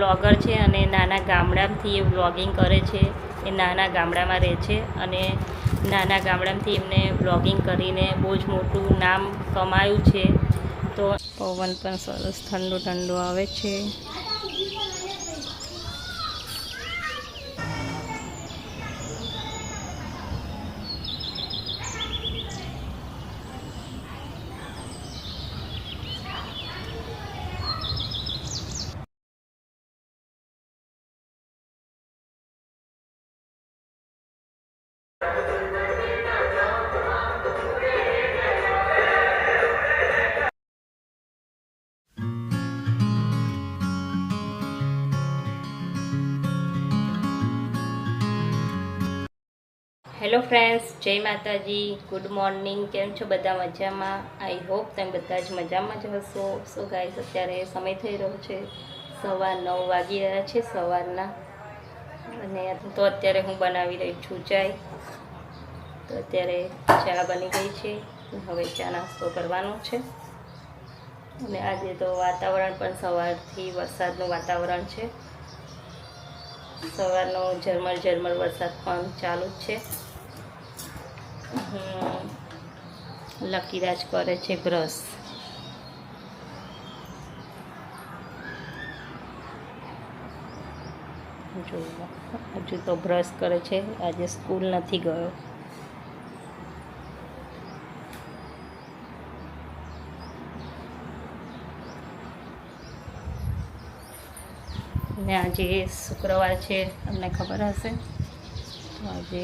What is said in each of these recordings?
Vlogger છે અને નાના ગામડામાંથી એ વ્લોગિંગ કરે છે. એ નાના ગામડામાં રહે છે અને નાના ગામડામાંથી એમને વ્લોગિંગ કરીને બહુ જ મોટું નામ કમાયું છે. તો પવન પણ સરસ ઠંડો ઠંડો આવે છે. હેલો ફ્રેન્ડ્સ જય માતાજી ગુડ મોર્નિંગ કેમ છો બધા મજામાં? આઈ હોપ તમે બધા જ મજામાં જ હશો. સો ગાઈસ અત્યારે સમય થઈ રહ્યો છે સવાર નવ વાગી રહ્યા છે સવારના. અને તો અત્યારે હું બનાવી રહી છું ચાય. તો અત્યારે ચા બની ગઈ છે. હવે ચા નાસ્તો કરવાનો છે. અને આજે તો વાતાવરણ પણ સવારથી વરસાદનું વાતાવરણ છે. સવારનો ઝરમર ઝરમર વરસાદ પણ ચાલુ જ છે. લકીરાજ કરે છે બ્રશ. જો, હજુ તો બ્રશ કરે છે. આજે સ્કૂલ નથી ગયો. ને આજે શુક્રવાર છે. તમને ખબર હશે? તો આજે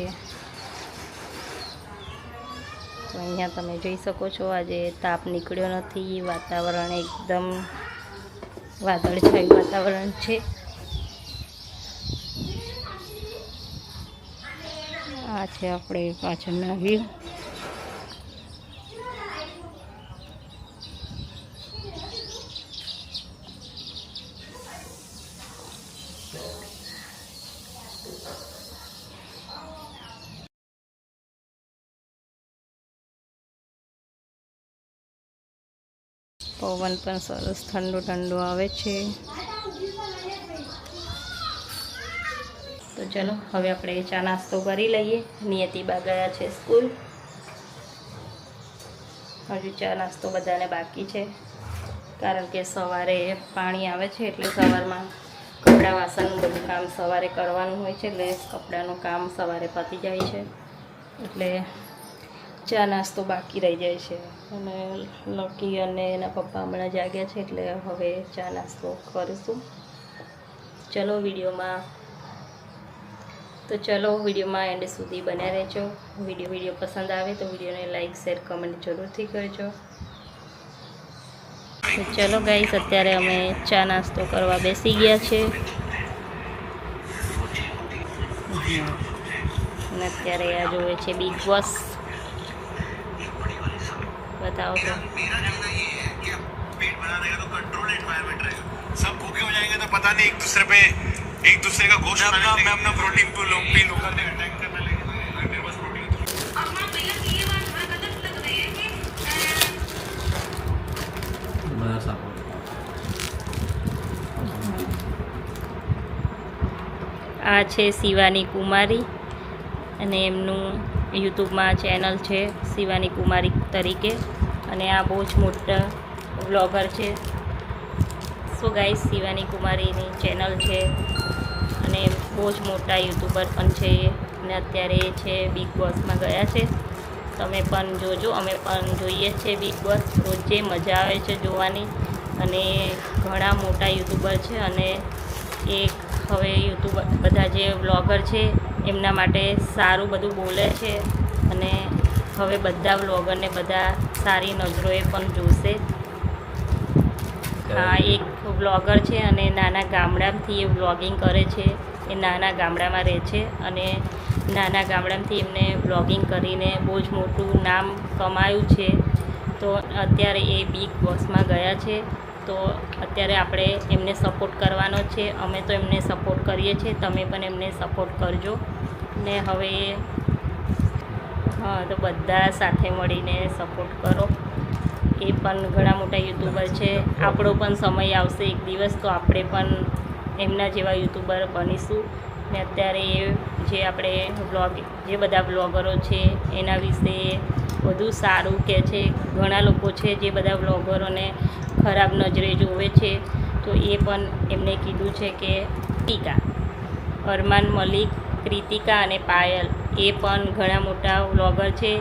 તો અહીંયા તમે જોઈ શકો છો, આજે તાપ નીકળ્યો નથી, વાતાવરણ એકદમ વાદળછાયું વાતાવરણ છે. આ છે આપણે પાછળના વ્યૂ પવન પણ સરસ ઠંડુ ઠંડુ આવે છે. તો ચલો, હવે આપણે ચા નાસ્તો કરી લઈએ. નિયતિબા ગયા છે સ્કૂલ. હજુ ચા નાસ્તો બધાને બાકી છે. કારણ કે સવારે પાણી આવે છે એટલે સવારમાં કપડાં વાસણનું બધું કામ સવારે કરવાનું હોય છે એટલે કપડાનું કામ સવારે પતી જાય છે. એટલે ચા નાસ્તો બાકી રહી જાય છે. અને લકી અને એના પપ્પા હમણાં જાગ્યા છે એટલે હવે ચા નાસ્તો કરીશું. ચલો વિડીયોમાં. તો ચલો વિડીયોમાં એન્ડ સુધી બન્યા રહેજો. વીડિયો વીડિયો પસંદ આવે તો વિડીયોને લાઈક, શેર, કમેન્ટ જરૂરથી કરજો. ચલો ગાઈસ, અત્યારે અમે ચા નાસ્તો કરવા બેસી ગયા છે. અને અત્યારે આ જોવે છે બિગ બોસ. बताओ तो मेरा कहना ये है कि अब पेट भरा रहेगा तो कंट्रोल एनवायरमेंट रहेगा सब भूखे हो जाएंगे तो पता नहीं एक दूसरे पे एक दूसरे का गोश्त मैं अपना मैं अपना प्रोटीन पी लूँ पी लूँ करने अटैक करने लगे अगर मेरे पास प्रोटीन है तो બધા સાપો આ છે શિવાની કુમારી અને એમનું યુટ્યુબમાં ચેનલ છે શિવાની કુમારી તરીકે અને આ બહુ જ મોટા વ્લોગર છે. સો ગાઈસ શિવાની કુમારીની ચેનલ છે અને બહુ જ મોટા યુટ્યુબર પણ છે અને અત્યારે એ છે બિગ બોસમાં ગયા છે. તમે પણ જોજો, અમે પણ જોઈએ છીએ બિગ બોસ રોજે મજા આવે છે જોવાની અને ઘણા મોટા યુટ્યુબર છે અને એક હવે યુટ્યુબર બધા જે વ્લોગર છે એમના માટે સારું બધું બોલે છે અને હવે બધા વ્લોગરને બધા સારી નજરોએ પણ જોશે. હા, એક વ્લોગર છે અને નાના ગામડામાંથી એ વ્લોગિંગ કરે છે. એ નાના ગામડામાં રહે છે અને નાના ગામડામાંથી એમને વ્લોગિંગ કરીને બહુ જ મોટું નામ કમાયું છે. તો અત્યારે એ બિગ બોસમાં ગયા છે. તો અત્યારે આપણે એમને સપોર્ટ કરવાનો છે. અમે તો એમને સપોર્ટ કરીએ છીએ. તમે પણ એમને સપોર્ટ કરજો. ને હવે હા, તો બધા સાથે મળીને સપોર્ટ કરો. એ પણ ઘણા મોટા યુટ્યુબર છે. આપણો પણ સમય આવશે એક દિવસ, તો આપણે પણ એમના જેવા યુટ્યુબર બનીશું. ને અત્યારે એ જે આપણે બ્લોગ જે બધા બ્લોગરો છે, એના વિશે વધુ સારું કહે છે, ઘણા લોકો છે જે બધા બ્લોગરોને ખરાબ નજરે જોવે છે, તો એ પણ એમને કીધું છે કે ટીકા, અરમાન મલિક કૃતિકા અને પાયલ. એ પણ ઘણા મોટા વ્લોગર છે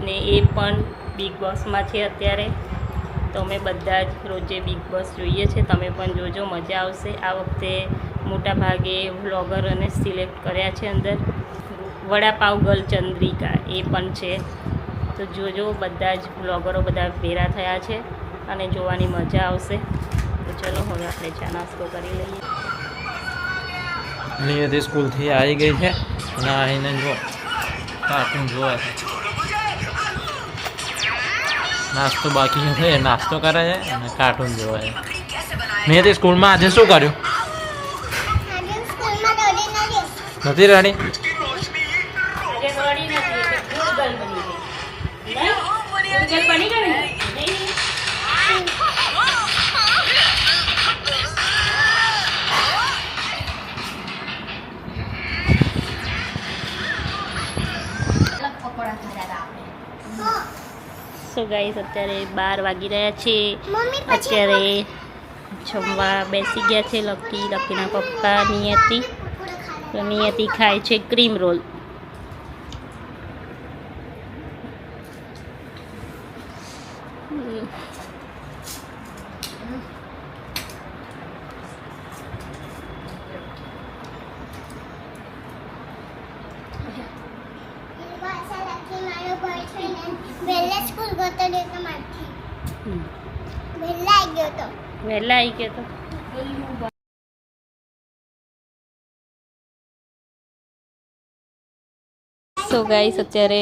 ને એ પણ બિગ બોસમાં છે અત્યારે. તો અમે બધા જ રોજે બિગ બોસ જોઈએ છે. તમે પણ જોજો, મજા આવશે. આ વખતે મોટા ભાગે વ્લોગરોને સિલેક્ટ કર્યા છે અંદર. વડાપાવ ગર્લ ચંદ્રિકા એ પણ છે. તો જોજો, બધા જ વ્લોગરો બધા ભેરા થયા છે અને જોવાની મજા આવશે. તો ચલો, હવે આપણે ચા નાસ્તો કરી લઈએ. સ્કૂલથી આવી ગઈ છે, અને આવીને જો કાર્ટૂન જોવે. નાસ્તો બાકી છે એ નાસ્તો કરે છે અને કાર્ટૂન જોવે છે. તે સ્કૂલમાં આજે શું કર્યું? આજે સ્કૂલમાં દોડી નથી ગૂગલ બની ગઈ? સો ગાઈસ અત્યારે બાર વાગી રહ્યા છે. અત્યારે જમવા બેસી ગયા છે લકી લકીના પપ્પા નિયતિ. તો નિયતિ ખાય છે ક્રીમ રોલ વહેલા સ્કૂલ ગયો તો મારથી. વહેલા આવી ગયો તો. વહેલા આવી ગયા તો? સો ગાઈસ અત્યારે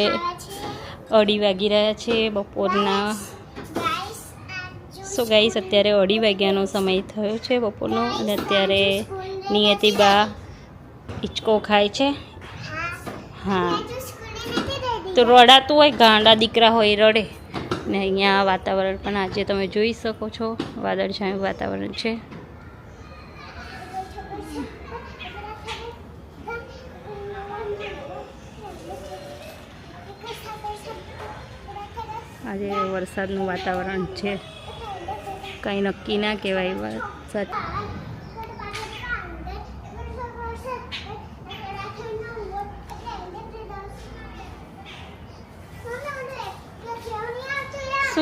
અઢી વાગી રહ્યા છે બપોરના. સો ગાઈસ અત્યારે અઢી વાગ્યાનો સમય થયો છે બપોરનો અને અત્યારે નિયતિબા હિચકો ખાય છે. હા. તો રડાતું હોય, ગાંડા દીકરા હોય રડે. ને અહીંયા વાતાવરણ પણ આજે તમે જોઈ શકો છો. વાદળછાયું વાતાવરણ છે. આજે વરસાદનું વાતાવરણ છે. કંઈ નક્કી ના કહેવાય. વરસાદ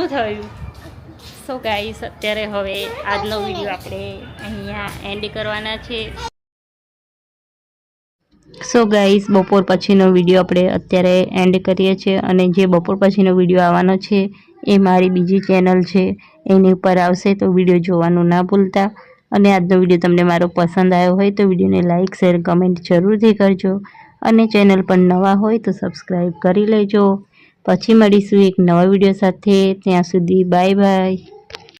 શું થયું? સો ગાઈસ અત્યારે હવે આજનો વીડિયો આપણે અહીંયા એન્ડ કરવાના છે. સો ગાઈસ બપોર પછીનો વીડિયો આપણે અત્યારે એન્ડ કરીએ છીએ અને જે બપોર પછીનો વીડિયો આવવાનો છે એ મારી બીજી ચેનલ છે. એની ઉપર આવશે તો વીડિયો જોવાનું ના ભૂલતા. અને આજનો વીડિયો તમને મારો પસંદ આવ્યો હોય તો વિડીયોને લાઇક શેર કમેન્ટ જરૂરથી કરજો. અને ચેનલ પર નવા હોય તો સબસ્ક્રાઈબ કરી લેજો. પછી મળીશું એક નવા વીડિયો સાથે. ત્યાં સુધી બાય બાય.